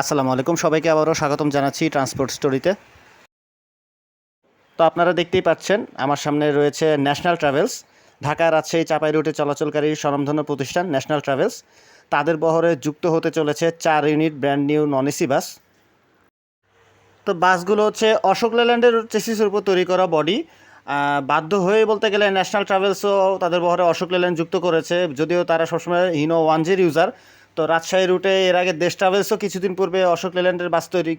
আসসালামু আলাইকুম। সবাইকে আবারও স্বাগতম জানাচ্ছি ট্রান্সপোর্ট স্টোরিতে তো। আপনারা দেখতেই পাচ্ছেন, আমার সামনে রয়েছে ন্যাশনাল ট্রাভেলস ঢাকা রাজশাহী চাপাই রুটে চলাচলকারী স্বনামধন্য প্রতিষ্ঠান ন্যাশনাল ট্রাভেলস তাদের বহরে যুক্ত হতে চলেছে চার unit brand new non AC bus. তো বাসগুলো হচ্ছে অশোক লেল্যান্ডের চেসিসের উপর তৈরি করা বডি। বাধ্য হয়ে বলতে গেলে ন্যাশনাল ট্রাভেলসও তাদের বহরে অশোক লেল্যান্ড যুক্ত করেছে, যদিও তারা সবসময় হিনো ওয়ানজের ইউজার তো রাজশাহী রুটে এর আগে দেশ ট্রাভেলসও কিছুদিন পূর্বে অশোক লেল্যান্ডের বাস তৈরি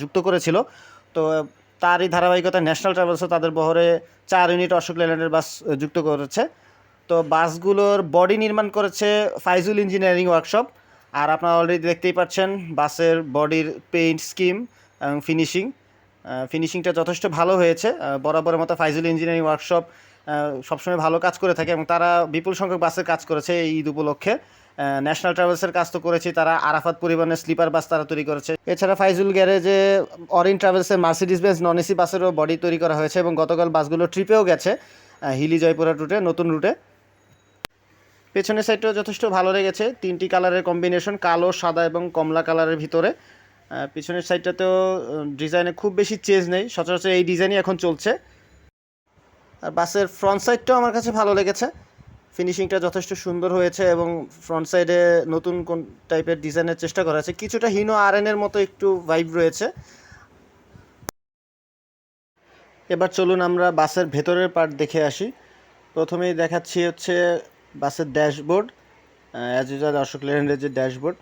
যুক্ত করেছিল। তো তারই ধারাবাহিকতায় ন্যাশনাল ট্রাভেলসও তাদের বহরে চার ইউনিট অশোক লেল্যান্ডের বাস যুক্ত করেছে। তো, বাসগুলোর বডি নির্মাণ করেছে ফাইজুল ইঞ্জিনিয়ারিং ওয়ার্কশপ আর আপনারা অলরেডি দেখতেই পাচ্ছেন, বাসের বডির পেইন্ট স্কিম এবং ফিনিশিং ফিনিশিংটা যথেষ্ট ভালো হয়েছে। বরাবরের মতো ফাইজুল ইঞ্জিনিয়ারিং ওয়ার্কশপ সবসময় ভালো কাজ করে থাকে এবং তারা বিপুল সংখ্যক বাসের কাজ করেছে এই ঈদ উপলক্ষে। ন্যাশনাল ট্রাভেলসের কাজ তো করেছি, তারা আরাফাত পরিবহনের স্লিপার বাস তারা তৈরি করেছে। এছাড়া ফাইজুল গ্যারেজে অরিন ট্রাভেলসের মার্সিডিস বেঞ্চ নন এসি বাসেরও বডি তৈরি করা হয়েছে এবং গতকাল বাসগুলো ট্রিপেও গেছে হিলি জয়পুরা রুটে নতুন রুটে পেছনের সাইডটাও যথেষ্ট ভালো লেগেছে, তিনটি কালারের কম্বিনেশন কালো, সাদা এবং কমলা কালারের ভিতরে। পিছনের সাইডটাতেও ডিজাইনে খুব বেশি চেঞ্জ নেই, সচরাচর এই ডিজাইনই এখন চলছে। আর বাসের ফ্রন্ট সাইডটাও আমার কাছে ভালো লেগেছে। ফিনিশিংটা যথেষ্ট সুন্দর হয়েছে এবং ফ্রন্ট সাইডে নতুন কোন টাইপের ডিজাইনের চেষ্টা করা হয়েছে কিছুটা হিনো আর মতো একটু ভাইব রয়েছে। এবার চলুন আমরা বাসের ভেতরের পার্ট দেখে আসি। প্রথমেই দেখাচ্ছি হচ্ছে বাসের ড্যাশবোর্ড অ্যাজ ইউজাল অশোক লেল্যান্ডের যে ড্যাশবোর্ড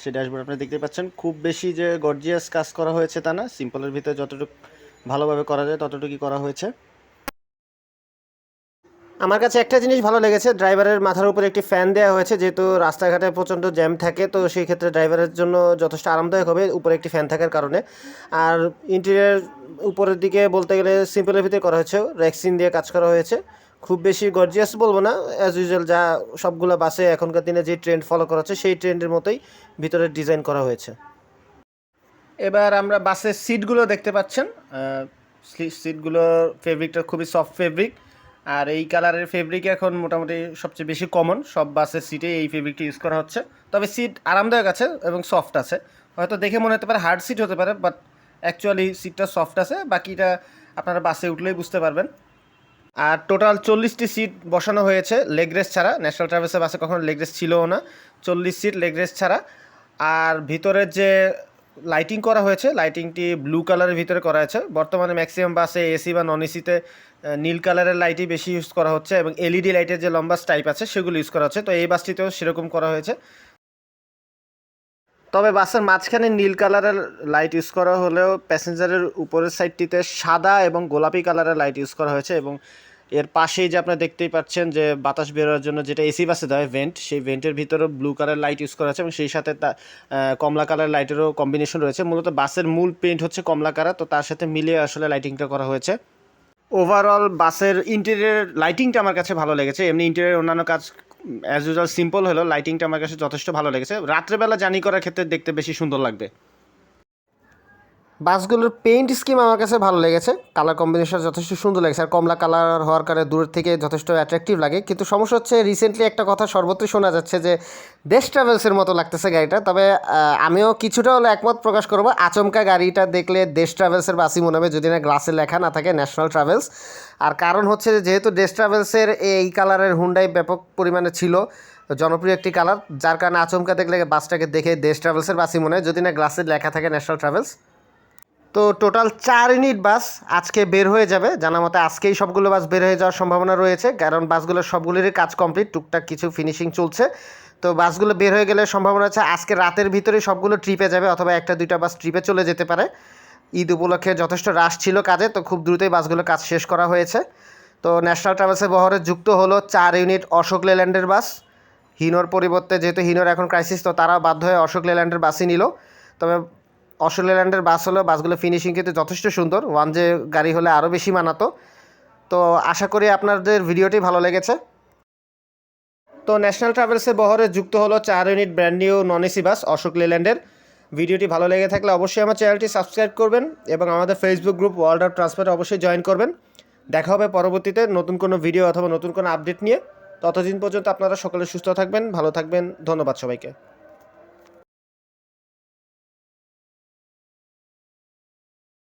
সেই ড্যাশবোর্ড আপনারা দেখতে পাচ্ছেন। খুব বেশি যে গর্জিয়াস কাজ করা হয়েছে তা না। সিম্পলের ভিতরে যতটুকু ভালোভাবে করা যায় ততটুকুই করা হয়েছে। আমার কাছে একটা জিনিস ভালো লেগেছে, ড্রাইভারের মাথার উপরে একটি ফ্যান দেওয়া হয়েছে, যেহেতু রাস্তাঘাটে প্রচণ্ড জ্যাম থাকে, তো সেই ক্ষেত্রে ড্রাইভারের জন্য যথেষ্ট আরামদায়ক হবে, উপরে একটি ফ্যান থাকার কারণে। আর ইন্টেরিয়ার উপরের দিকে বলতে গেলে সিম্পলের ভিতরে করা হয়েছে রেক্সিন দিয়ে কাজ করা হয়েছে। খুব বেশি গর্জিয়াস বলব না অ্যাজ ইউজুয়াল যা সবগুলো বাসে এখনকার দিনে যে ট্রেন্ড ফলো করা হচ্ছে, সেই ট্রেন্ডের মতোই ভিতরে ডিজাইন করা হয়েছে। এবার আমরা বাসের সিটগুলো দেখতে পাচ্ছেন সিটগুলোর ফেব্রিকটা খুবই সফট ফেব্রিক আর এই কালারের ফেব্রিক এখন মোটামুটি সবচেয়ে বেশি কমন সব বাসের সিটে এই ফেব্রিকটা ইউজ করা হচ্ছে। তবে সিট আরামদায়ক আছে এবং সফট আছে। হয়তো দেখে মনে হতে পারে হার্ড সিট হতে পারে বাট অ্যাকচুয়ালি সিটটা সফট আছে, বাকিটা আপনারা বাসে উঠলেই বুঝতে পারবেন। আর টোটাল চল্লিশটি সিট বসানো হয়েছে লেগ রেস ছাড়া। ন্যাশনাল ট্রাভেলসের বাসে কখনো লেগ রেস ছিলও না। চল্লিশ সিট লেগ রেস ছাড়া। আর ভিতরের যে লাইটিং করা হয়েছে। লাইটিংটি ব্লু কালারের ভিতরে করা হয়েছে। বর্তমানে ম্যাক্সিমাম বাসে এসি বা নন এসিতে নীল কালারের লাইটই বেশি ইউজ করা হচ্ছে এবং এলইডি লাইটের যে লম্বা টাইপ আছে, সেগুলো ইউজ করা হচ্ছে। তো এই বাসটিতেও সেরকম করা হয়েছে। তবে বাসের মাঝখানে নীল কালারের লাইট ইউজ করা হলেও প্যাসেঞ্জারের উপরের সাইডটিতে সাদা এবং গোলাপি কালারের লাইট ইউজ করা হয়েছে এবং এর পাশেই যে আপনারা দেখতেই পাচ্ছেন যে বাতাস বেরোনোর জন্য যেটা এসি বাসে দেয় ভেন্ট সেই ভেন্টের ভিতরেও ব্লু কালার লাইট ইউজ করা আছে এবং সেই সাথে তা কমলা কালার লাইটেরও কম্বিনেশন রয়েছে। মূলত বাসের মূল পেইন্ট হচ্ছে কমলা কালার তো তার সাথে মিলিয়ে আসলে লাইটিংটা করা হয়েছে। ওভারঅল বাসের ইন্টেরিয়ার লাইটিংটা আমার কাছে ভালো লেগেছে। এমনি ইন্টেরিয়ার অন্যান্য কাজ অ্যাজ ইউজুয়াল সিম্পল হলো লাইটিংটা আমার কাছে যথেষ্ট ভালো লেগেছে। রাত্রেবেলা জার্নি করার ক্ষেত্রে দেখতে বেশি সুন্দর লাগবে। বাসগুলোর পেইন্ট স্কিম আমার কাছে ভালো লেগেছে। কালার কম্বিনেশন যথেষ্ট সুন্দর লেগেছে। আর কমলা কালার হওয়ার কারণে দূর থেকে যথেষ্ট অ্যাট্রাকটিভ লাগে। কিন্তু সমস্যা হচ্ছে রিসেন্টলি একটা কথা সর্বত্রই শোনা যাচ্ছে যে, দেশ ট্রাভেলসের মতো লাগতেছে গাড়িটা। তবে আমিও কিছুটা হলে একমত প্রকাশ করব, আচমকা গাড়িটা দেখলে দেশ ট্রাভেলসের বাসই মনে হবে, যদি না গ্লাসে লেখা না থাকে ন্যাশনাল ট্রাভেলস আর কারণ হচ্ছে যেহেতু দেশ ট্রাভেলসের এই কালারের হুন্ডাই ব্যাপক পরিমাণে ছিল, জনপ্রিয় একটি কালার যার কারণে আচমকা দেখলে বাসটাকে দেখে দেশ ট্রাভেলসের বাসই মনে হয়, যদি না গ্লাসে লেখা থাকে ন্যাশনাল ট্রাভেলস তো টোটাল চার ইউনিট বাস আজকে বের হয়ে যাবে। জানা মতে আজকেই সবগুলো বাস বের হয়ে যাওয়ার সম্ভাবনা রয়েছে, কারণ বাসগুলো সবগুলোরই কাজ কমপ্লিট টুকটাক কিছু ফিনিশিং চলছে। তো বাসগুলো বের হয়ে গেলে সম্ভাবনা আছে আজকে রাতের ভিতরে সবগুলো ট্রিপে যাবে, অথবা একটা দুইটা বাস ট্রিপে চলে যেতে পারে। ঈদ উপলক্ষে যথেষ্ট রাশ ছিল কাজে, তো খুব দ্রুতই বাসগুলো কাজ শেষ করা হয়েছে। তো ন্যাশনাল ট্রাভেলসের বহরে যুক্ত হলো চার ইউনিট অশোক লেল্যান্ডের বাস। হিনোর পরিবর্তে, যেহেতু হিনোর এখন ক্রাইসিস তো তারা বাধ্য হয়ে অশোক লেল্যান্ডের বাসই নিল। তবে অস্ট্রেলিয়াল্যান্ডের বাস হলেও বাসগুলো ফিনিশিং কিন্তু যথেষ্ট সুন্দর। ওয়ান যে গাড়ি হলে আরও বেশি মানাতো। তো আশা করি আপনাদের ভিডিওটি ভালো লেগেছে। তো ন্যাশনাল ট্রাভেলসের বহরে যুক্ত হলো চার unit brand new non AC bus Ashok লেল্যান্ডের ভিডিওটি ভালো লেগে থাকলে অবশ্যই আমার চ্যানেলটি সাবস্ক্রাইব করবেন এবং আমাদের ফেসবুক গ্রুপ ওয়ার্ল্ড অফ ট্রান্সপোর্টে অবশ্যই জয়েন করবেন। দেখা হবে পরবর্তীতে নতুন কোনো ভিডিও অথবা নতুন কোনো আপডেট নিয়ে। ততদিন পর্যন্ত আপনারা সকলে সুস্থ থাকবেন, ভালো থাকবেন, ধন্যবাদ সবাইকে।